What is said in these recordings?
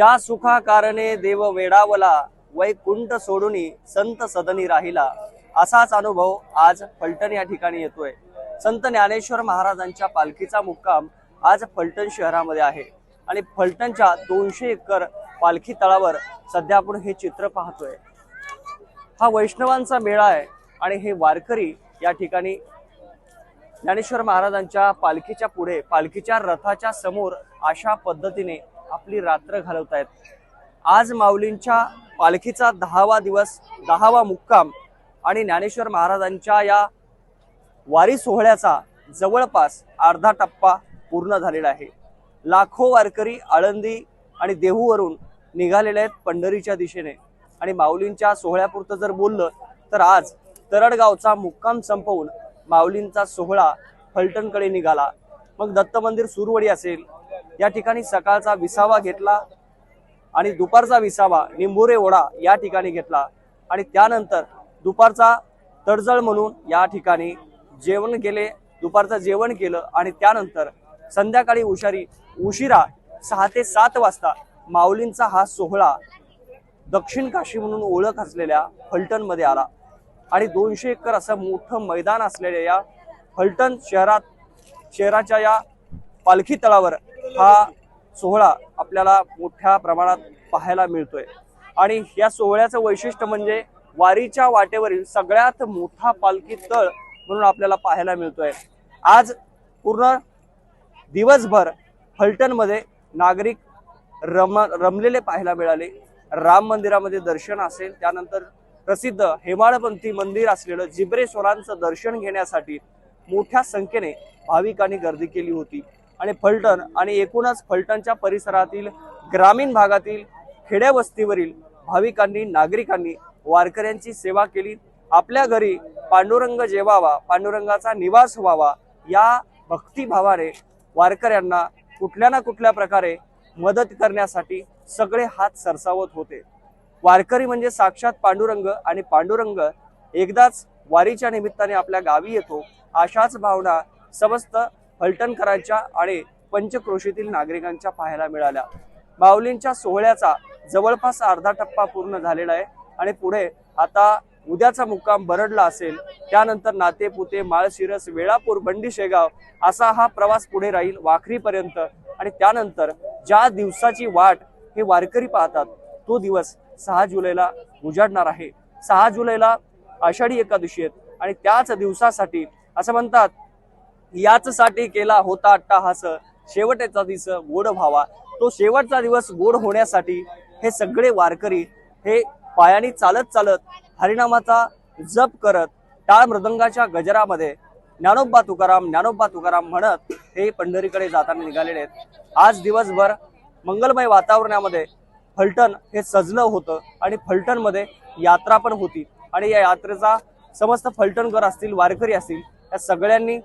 ज्या सुखा कारणे देव वेडावला वैकुंठ सोडूनी संत सदनी राहिला असाच अनुभव आज फलटण या ठिकाणी येतोय. संत ज्ञानेश्वर महाराजांच्या पालखीचा मुक्काम आज फलटण शहरामध्ये आहे. आणि फलटणच्या दोनशे एकर पालखी तळावर सध्या आपण हे चित्र पाहतोय. हा वैष्णवांचा मेळा आहे आणि हे वारकरी या ठिकाणी ज्ञानेश्वर महाराजांच्या पालखीच्या पुढे पालखीच्या रथाच्या समोर अशा पद्धतीने आपली रात्र घालवतायत. आज माऊलींच्या पालखीचा दहावा दिवस दहावा मुक्काम आणि ज्ञानेश्वर महाराजांच्या या वारी सोहळ्याचा जवळपास अर्धा टप्पा पूर्ण झालेला आहे. लाखो वारकरी आळंदी आणि देहूवरून निघालेले आहेत पंढरीच्या दिशेने. आणि माऊलींच्या सोहळ्यापुरतं जर बोललं तर आज तरडगावचा मुक्काम संपवून माऊलींचा सोहळा फलटणकडे निघाला. मग दत्त मंदिर सुरवडी असेल या ठिकाणी सकाळचा विसावा घेतला आणि दुपारचा विसावा निंबुरे ओढा या ठिकाणी घेतला. आणि त्यानंतर दुपारचा तडजळ म्हणून या ठिकाणी जेवण केले दुपारचं जेवण केलं आणि त्यानंतर संध्याकाळी उशारी उशिरा सहा ते सात वाजता माऊलींचा हा सोहळा दक्षिण काशी म्हणून ओळख असलेल्या फलटणमध्ये आला. आणि दोनशे एकर असं मोठं मैदान असलेल्या या फलटण शहरात शहराच्या या पालखी तळावर हा सोहळा आपल्याला मोठ्या प्रमाणात पाहायला मिळतोय. आणि या सोहळ्याचं वैशिष्ट्य म्हणजे वारीच्या वाटेवरील सगळ्यात मोठा पालखी तळ म्हणून आपल्याला पाहायला मिळतोय. आज पूर्ण दिवसभर फलटणमध्ये नागरिक रम रमलेले पाहायला मिळाले. राम मंदिरामध्ये दर्शन असेल त्यानंतर प्रसिद्ध हेमाळपंथी मंदिर असलेलं जिब्रेश्वरांचं दर्शन घेण्यासाठी मोठ्या संख्येने भाविकांनी गर्दी केली होती. आणि फलटण आणि एकूणच फलटणच्या परिसरातील ग्रामीण भागातील खेड्या वस्तीवरील भाविकांनी नागरिकांनी वारकऱ्यांची सेवा केली. आपल्या घरी पांडुरंग जेवावा पांडुरंगाचा निवास व्हावा या भक्तिभावाने वारकऱ्यांना कुठल्या ना कुठल्या प्रकारे मदत करण्यासाठी सगळे हात सरसावत होते. वारकरी म्हणजे साक्षात पांडुरंग आणि पांडुरंग एकदाच वारीच्या निमित्ताने आपल्या गावी येतो. अशाच भावना समस्त फलटणकरांच्या आणि पंचक्रोशीतील नागरिकांच्या पाहायला मिळाल्या. माऊलींच्या सोहळ्याचा जवळपास अर्धा टप्पा पूर्ण झालेला आहे आणि पुढे आता उद्याचा मुक्काम बरडला असेल त्यानंतर नातेपुते माळशिरस वेळापूर बंडी शेगाव असा हा प्रवास पुढे राहील वाखरीपर्यंत आणि त्यानंतर ज्या दिवसाची वाट हे वारकरी पाहतात तो दिवस सहा जुलैला उजाडणार आहे. सहा जुलैला आषाढी एकादशी आहेत आणि त्याच दिवसासाठी असं म्हणतात याचसाठी केला होता अट्टाहास. शेवटचा दिवस गोड व्हावा. तो शेवटचा दिवस गोड होण्यासाठी हे सगळे वारकरी हे पायानी चालत चालत हरिनामाचा जप करत टाळ मृदंगाच्या गजरामध्ये ज्ञानोबा तुकाराम ज्ञानोबा तुकाराम म्हणत हे पंढरीकडे जाताना निघालेले आहेत. आज दिवसभर मंगलमय वातावरणामध्ये फलटण हे सजलं होतं आणि फलटणमध्ये यात्रा पण होती. आणि या यात्रेचा समस्त फलटणकर असतील वारकरी असतील या सगळ्यांनी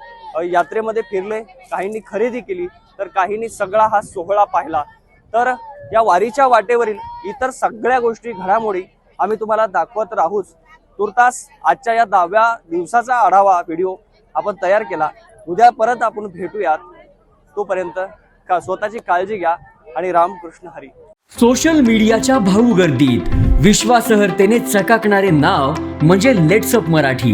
यात्रेमध्ये फिरले काहींनी खरेदी केली तर काहींनी सगळा हा सोहळा पाहिला. तर या वारीच्या वाटेवरील इतर सगळ्या गोष्टी घडामोडी आम्ही तुम्हाला दाखवत राहूच. तुर्तास आजच्या या दहाव्या दिवसाचा आढावा व्हिडिओ आपण तयार केला. उद्या परत आपण भेटूयात. तोपर्यंत का स्वतःची काळजी घ्या आणि रामकृष्ण हरी. सोशल मीडियाच्या भाऊ गर्दीत. विश्वासहर्तेने चकाकणारे नाव म्हणजे लेट्सअप मराठी.